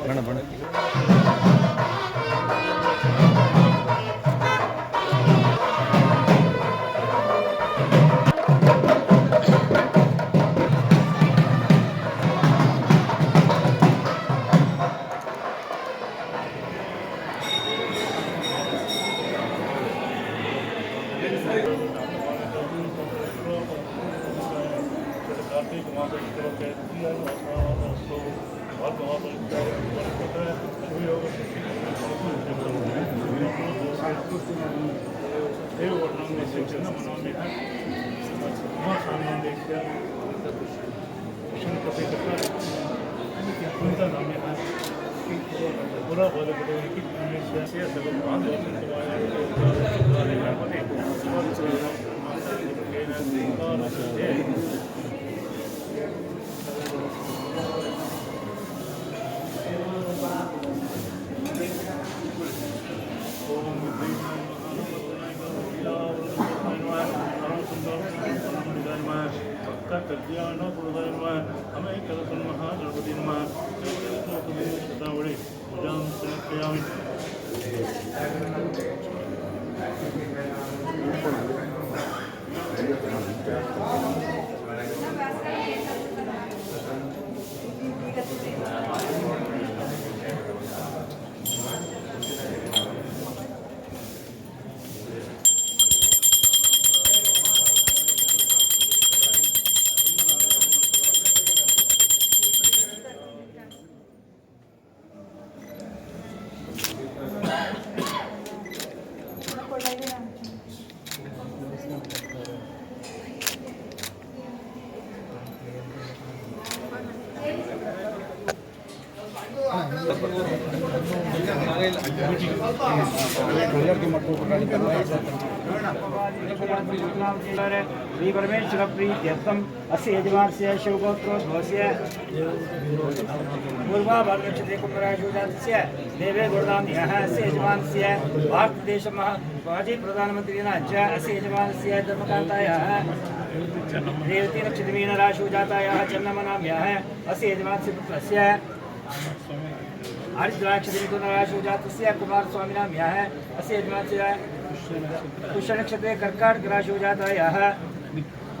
ಬಣ್ಣ ಬಣ್ಣ కూడా బోధకుడికి అసలు లేకపోతే கல்யாண புரதாயமா அமைக்கலசன் மகா கணபதி மகா கல்யாண புரதாயமா प्रीत्यर्थम अस्य यजमानस्य शिवगोत्रोद्भवस्य पूर्वाभागक्षते कुम्भराजूजातस्य देवे गुरुदाम्यः अस्य यजमानस्य भारतदेशमः माजी अस्य यजमानस्य धर्मकान्तायाः रेवती हरिद्राक्षदिकुणाशोजातस्य कुमारस्वामिनां यः अस्य यजमानस्य पुष्यनक्षत्रे कर्काटकराशोजातायाः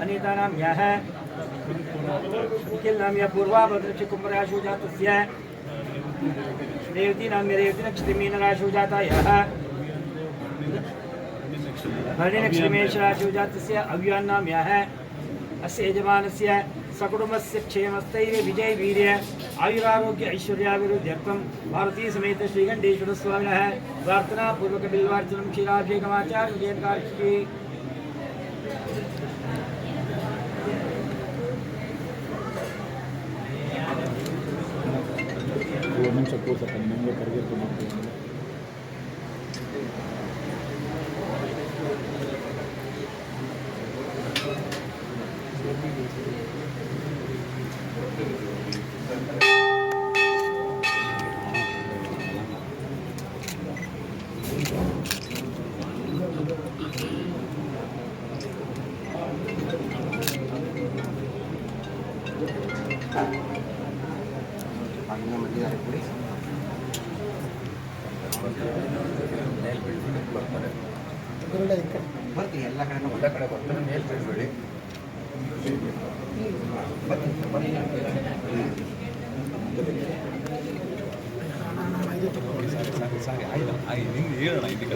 अनितानां यः नाम यः पूर्वाभद्रक्षकुम्भराशोजातस्य अस्य यजमानस्य सकुटुम्बस्य विजय वीर आयुरारोग्य ऐश्वर्याभिवृद्ध्यर्थं भारतीसमेत श्रीगण्डेश्वरस्वामिनः प्रार्थनापूर्वकबिल्वार्चनं क्षीराभिषेकमाचार्यकार्षिके Thank you. ಬರ್ತೀವಿ ಎಲ್ಲ ಕಡೆ ಎಲ್ಲ ಕಡೆ ಬರ್ತಾರೆ ಮೇಲ್ ಬಿಡಬೇಡಿ ಸಾರಿ ಆಯ್ತು ಆಯ್ತು ನಿಮ್ಗೆ ಹೇಳೋಣ ಇದಕ್ಕೆ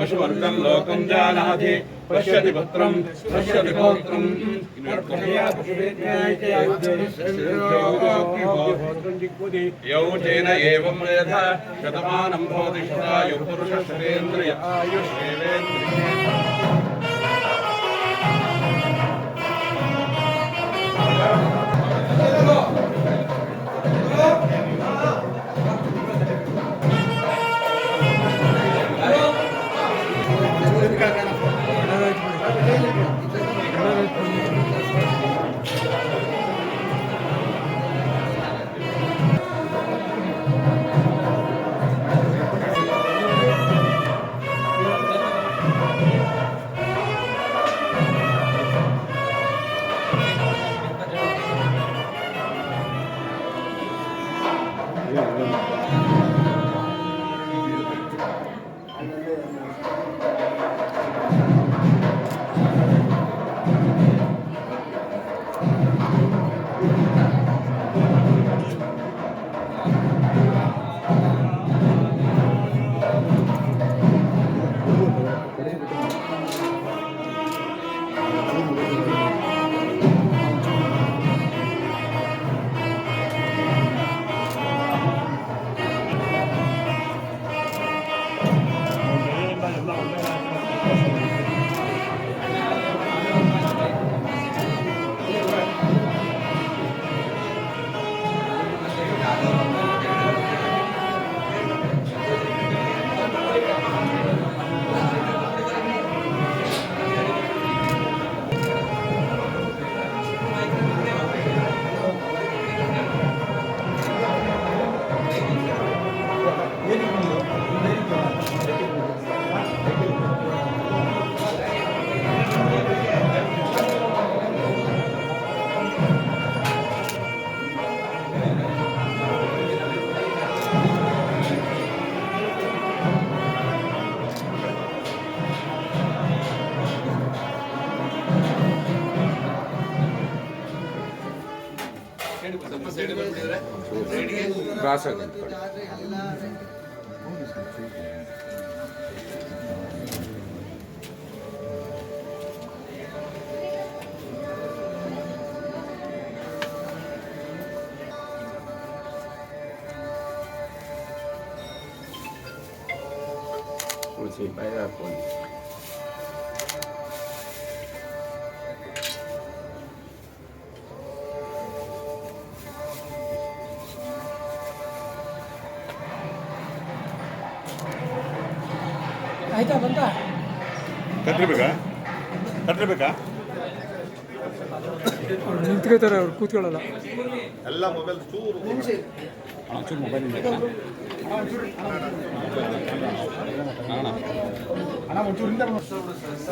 पशुवर्गं लोकं जानाति पश्यति पुत्रं पश्यति पौत्रं। प्रजया यौजेन एवं यथा शतमानं भवति शतायुः ಕ್ರಾಸ್ ಆಗಿ ಉಳಿಸಿ ಬೈರಾಕೊಂಡು ಆಯ್ತಾ ಬಂತ? ಕಟ್ಲೇಬೇಕಾ? ಕಟ್ಲೇಬೇಕಾ? ನಿಂತ್ಕೋತಾರೆ ಅವ್ರು ಕೂತ್ಕೊಳ್ಳಲ್ಲ. ಎಲ್ಲ ಮೊಬೈಲ್ ಚೂರು ಚೂರು ಮೊಬೈಲ್ ಅಣ್ಣ ಒಂಚೂರಿಂದ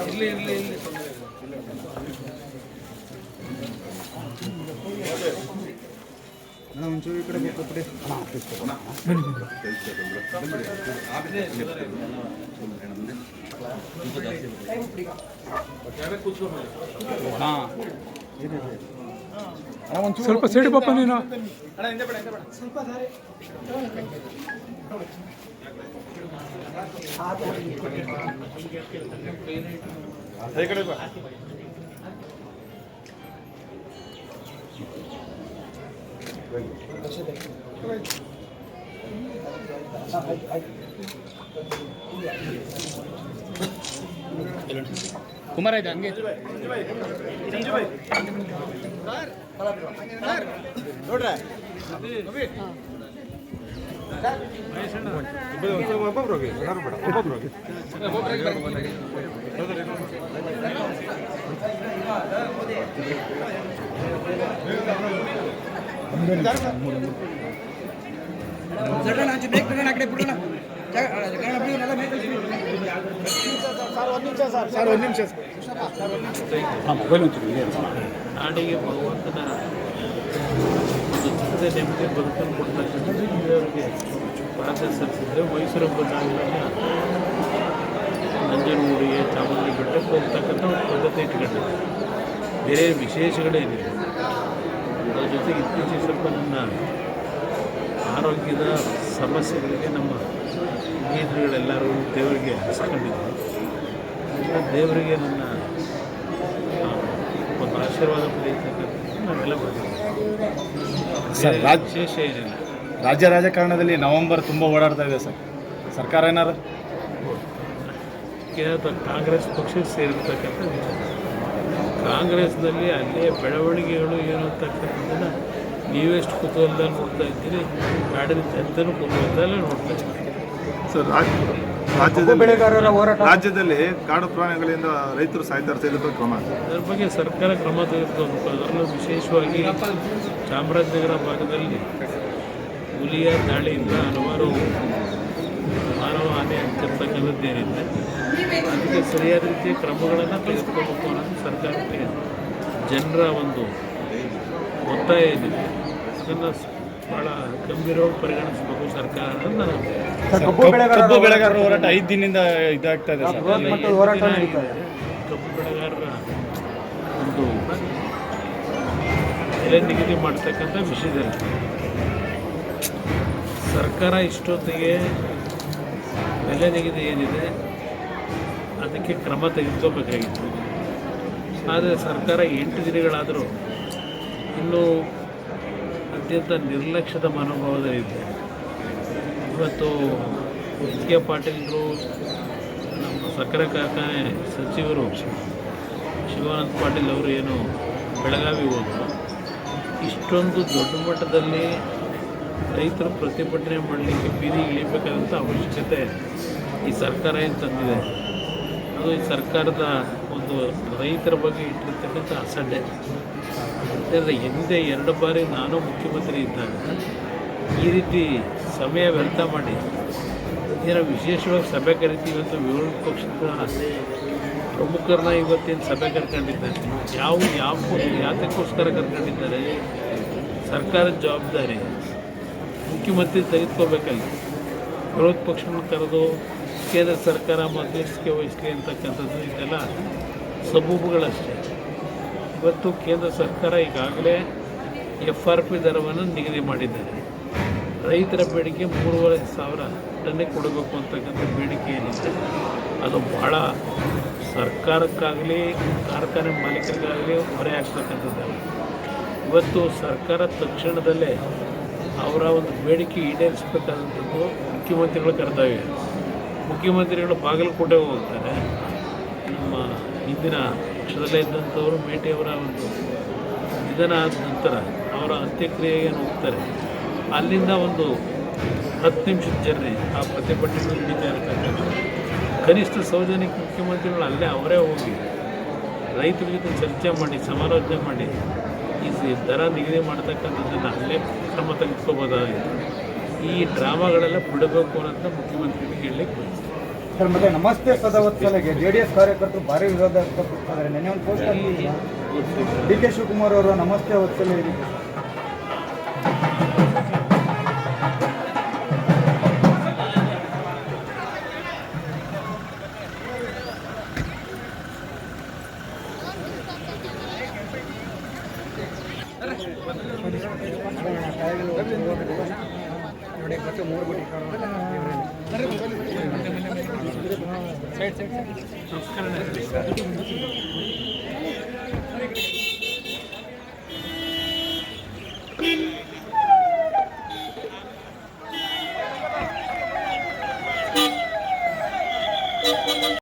ಇರಲಿ ಇರಲಿ ಇರಲಿ. ಒಂಚೂರು ಈ ಕಡೆ ಬಿಟ್ಬಿಡಿ ಸ್ವಲ್ಪ ಸೈಡ್ ಪಾಪ ನೀನು. ಈ ಇದೆ ಹಂಗೆ ನೋಡ್ರೆ? ಒಬ್ಬೊಬ್ರು ಹೋಗಿ ಯಾರು ಬೇಡ ಒಬ್ಬೊಬ್ರು ಹೋಗಿ ಸರ್ ಒಂದು ನಿಮಿಷ ನಾಡಿಗೆ ಭಗವಂತನ ನೆಮ್ಮದಿ ಬದುಕನ್ನು ಕೊಡ್ತಕ್ಕಂಥ ದೇವರಿಗೆ ಪ್ರಾರ್ಥನೆ ಸಲ್ಲಿಸಿದ್ರೆ ಮೈಸೂರು ಬಂದಾಗ ನಂಜನಗೂಡಿಗೆ ಚಾಮುಂಡಿ ಬೆಟ್ಟಕ್ಕೆ ಹೋಗ್ತಕ್ಕಂಥ ಒಂದು ಪದ್ಧತಿ ಇಟ್ಕೊಂಡಿದೆ ಬೇರೆ ವಿಶೇಷಗಳೇನಿಲ್ಲ ಅದ್ರ ಜೊತೆಗೆ ಇತ್ತೀಚೆಗೆ ಸ್ವಲ್ಪ ನನ್ನ ಆರೋಗ್ಯದ ಸಮಸ್ಯೆಗಳಿಗೆ ನಮ್ಮ ಸ್ನೇಹಿತರುಗಳೆಲ್ಲರೂ ದೇವರಿಗೆ ಹಸ್ಕೊಂಡಿದ್ದರು. ದೇವರಿಗೆ ನನ್ನ ಒಂದು ಆಶೀರ್ವಾದ ಪಡೆಯತಕ್ಕಂಥ ನಾವೆಲ್ಲ ಬರ್ತೀವಿ ಸರ್, ವಿಶೇಷ ಏನಿಲ್ಲ. ರಾಜ್ಯ ರಾಜಕಾರಣದಲ್ಲಿ ನವೆಂಬರ್ ತುಂಬ ಓಡಾಡ್ತಾ ಇದೆ ಸರ್. ಸರ್ಕಾರ ಏನಾರು ಕಾಂಗ್ರೆಸ್ ಪಕ್ಷಕ್ಕೆ ಸೇರಿರ್ತಕ್ಕಂಥ ವಿಚಾರ. ಕಾಂಗ್ರೆಸ್ನಲ್ಲಿ ಅಲ್ಲೇ ಬೆಳವಣಿಗೆಗಳು ಏನು ಅಂತಕ್ಕಂಥದ್ದನ್ನು ನೀವೆಷ್ಟು ಕುತೂಹಲದಲ್ಲಿ ನೋಡ್ತಾ ಇದ್ದೀರಿ. ಆಡಳಿತ ಜನತೆನೂ ಕುತೂಹಲದಲ್ಲೇ ನೋಡ್ತಾ ಇದ್ದೀರಿ. ಸರ್ ರಾಜ್- ರಾಜ್ಯದಲ್ಲಿ ರಾಜ್ಯದಲ್ಲಿ ಕಾಡು ಪ್ರಾಣಿಗಳಿಂದ ರೈತರು ಸಾಯ್ತಾರೆ ತೆಗೆದುಕೊಳ್ಳೋ ಕ್ರಮ. ಅದರ ಬಗ್ಗೆ ಸರ್ಕಾರ ಕ್ರಮ ತೆಗೆದುಕೊಂಡು ಅದರಲ್ಲೂ ವಿಶೇಷವಾಗಿ ಚಾಮರಾಜನಗರ ಭಾಗದಲ್ಲಿ ಹುಲಿಯ ದಾಳಿಯಿಂದ ಹಲವಾರು ಮಾನವ ಹಾನಿ ಆಗ್ತಿರ್ತಕ್ಕಂಥದ್ದೇನಿದೆ ಅದಕ್ಕೆ ಸರಿಯಾದ ರೀತಿಯ ಕ್ರಮಗಳನ್ನು ತೆಗೆದುಕೊಳ್ಬೇಕು ಅನ್ನೋದು ಸರ್ಕಾರಕ್ಕೆ ಜನರ ಒಂದು ಒತ್ತಾಯ ಏನಿದೆ ಅದನ್ನು ಭಾಳ ಗಂಭೀರವಾಗಿ ಪರಿಗಣಿಸಬೇಕು ಸರ್ಕಾರ ಕಬ್ಬು ಬೆಳೆಗಾರರ ಹೋರಾಟ ಐದು ದಿನದಿಂದ ಇದಾಗ್ತಾ ಇದೆ. ಕಬ್ಬು ಬೆಳೆಗಾರರ ಒಂದು ಬೆಲೆ ನಿಗದಿ ಮಾಡ್ತಕ್ಕಂಥ ವಿಷಯದಲ್ಲಿ ಸರ್ಕಾರ ಇಷ್ಟೊತ್ತಿಗೆ ಬೆಲೆ ನಿಗದಿ ಏನಿದೆ ಅದಕ್ಕೆ ಕ್ರಮ ತೆಗೆದುಕೋಬೇಕಾಗಿತ್ತು. ಆದರೆ ಸರ್ಕಾರ ಎಂಟು ದಿನಗಳಾದರೂ ಇನ್ನೂ ಅತ್ಯಂತ ನಿರ್ಲಕ್ಷ್ಯದ ಮನೋಭಾವದಲ್ಲಿದೆ. ಇವತ್ತು ಕೆ ಪಾಟೀಲರು, ನಮ್ಮ ಸಕ್ಕರೆ ಕಾರ್ಖಾನೆ ಸಚಿವರು ಶಿವಾನಂದ ಪಾಟೀಲ್ ಅವರು ಏನು ಬೆಳಗಾವಿ ಹೋದರು. ಇಷ್ಟೊಂದು ದೊಡ್ಡ ಮಟ್ಟದಲ್ಲಿ ರೈತರು ಪ್ರತಿಭಟನೆ ಮಾಡಲಿಕ್ಕೆ ಬೀದಿ ಇಳಿಬೇಕಾದಂಥ ಅವಶ್ಯಕತೆ ಈ ಸರ್ಕಾರ ಏನು ತಂದಿದೆ. ಅದು ಈ ಸರ್ಕಾರದ ಒಂದು ರೈತರ ಬಗ್ಗೆ ಇಟ್ಟಿರ್ತಕ್ಕಂಥ ಅಸಡ್ಡೆ. ಯಾಕಂದರೆ ಹಿಂದೆ ಎರಡು ಬಾರಿ ನಾನು ಮುಖ್ಯಮಂತ್ರಿ ಇದ್ದಾಗ ಈ ರೀತಿ ಸಮಯ ವ್ಯರ್ಥ ಮಾಡಿ ಏನೋ ವಿಶೇಷವಾಗಿ ಸಭೆ ಕರಿತೀವಿ ಅಂತ ವಿರೋಧ ಪಕ್ಷದ ಪ್ರಮುಖರನ್ನ ಇವತ್ತೇನು ಸಭೆ ಕರ್ಕೊಂಡಿದ್ದಾರೆ. ಯಾವ ಯಾವ ಯಾತಕ್ಕೋಸ್ಕರ ಕರ್ಕೊಂಡಿದ್ದಾರೆ? ಸರ್ಕಾರದ ಜವಾಬ್ದಾರಿ ಮುಖ್ಯಮಂತ್ರಿ ತೆಗೆದುಕೋಬೇಕಲ್ಲ ವಿರೋಧ ಪಕ್ಷವನ್ನು ಕರೆದು ಕೇಂದ್ರ ಸರ್ಕಾರ ಮಧ್ಯಸ್ಥಿಕೆ ವಹಿಸಲಿ ಅಂತಕ್ಕಂಥದ್ದು ಇದೆಲ್ಲ ಸಬೂಬುಗಳಷ್ಟೇ. ಇವತ್ತು ಕೇಂದ್ರ ಸರ್ಕಾರ ಈಗಾಗಲೇ ಎಫ್ ಆರ್ ಪಿ ದರವನ್ನು ನಿಗದಿ ಮಾಡಿದ್ದಾರೆ. ರೈತರ ಬೇಡಿಕೆ ಮೂರುವರೆ ಸಾವಿರ ಟನ್ನೇ ಕೊಡಬೇಕು ಅಂತಕ್ಕಂಥ ಬೇಡಿಕೆ ಏನಿದೆ, ಅದು ಭಾಳ ಸರ್ಕಾರಕ್ಕಾಗಲಿ, ಕಾರ್ಖಾನೆ ಮಾಲೀಕರಿಗಾಗಲಿ ಹೊರೆ ಆಗ್ತಕ್ಕಂಥದ್ದಲ್ಲ ಇವತ್ತು ಸರ್ಕಾರ ತಕ್ಷಣದಲ್ಲೇ ಅವರ ಒಂದು ಬೇಡಿಕೆ ಈಡೇರಿಸಬೇಕಾದಂಥದ್ದು ಮುಖ್ಯಮಂತ್ರಿಗಳ ಕರ್ತವ್ಯ ಮುಖ್ಯಮಂತ್ರಿಗಳು ಬಾಗಲಕೋಟೆಗೆ ಹೋಗ್ತಾರೆ. ನಮ್ಮ ಹಿಂದಿನ ಪಕ್ಷದಲ್ಲೇ ಇದ್ದಂಥವರು ಮೇಟೆಯವರ ಒಂದು ನಿಧನ ಆದ ನಂತರ ಅವರ ಅಂತ್ಯಕ್ರಿಯೆಗೆ ಹೋಗ್ತಾರೆ. ಅಲ್ಲಿಂದ ಒಂದು ಹತ್ತು ನಿಮಿಷದ ಜರ್ನಿ ಆ ಪ್ರತಿಭಟನೆ ನಡೀತಾ ಕನಿಷ್ಠ ಸೌಜನ್ಯಕ್ಕೆ ಮುಖ್ಯಮಂತ್ರಿಗಳು ಅಲ್ಲೇ ಅವರೇ ಹೋಗಿ ರೈತರ ಜೊತೆ ಚರ್ಚೆ ಮಾಡಿ, ಸಮಾಲೋಚನೆ ಮಾಡಿ ಈ ದರ ನಿಗದಿ ಮಾಡ್ತಕ್ಕಂಥದ್ದನ್ನು ಅಲ್ಲೇ ಕ್ರಮ ತೆಗೆದುಕೋಬೋದಾಗಿದೆ. ಈ ಡ್ರಾಮಾಗಳೆಲ್ಲ ಬಿಡಬೇಕು ಅನ್ನೋದನ್ನ ಮುಖ್ಯಮಂತ್ರಿಗಳಿಗೆ ಹೇಳಲಿಕ್ಕೆ ಸರ್, ಮತ್ತೆ ನಮಸ್ತೆ ಸದವತ್ಸಲೆಗೆ ಜೆ ಡಿ ಎಸ್ ಕಾರ್ಯಕರ್ತರು ಭಾರಿ ವಿರೋಧ ವ್ಯಕ್ತಪಡಿಸಿದ್ದಾರೆ. ನೆನ್ನೆ ಒಂದು ಪೋಸ್ಟ್ ಡಿ ಕೆ ಶಿವಕುಮಾರ್ ಅವರು ನಮಸ್ತೆ ವತ್ಸಲೆ ಇದಕ್ಕೆ ನಮಸ್ಕಾರ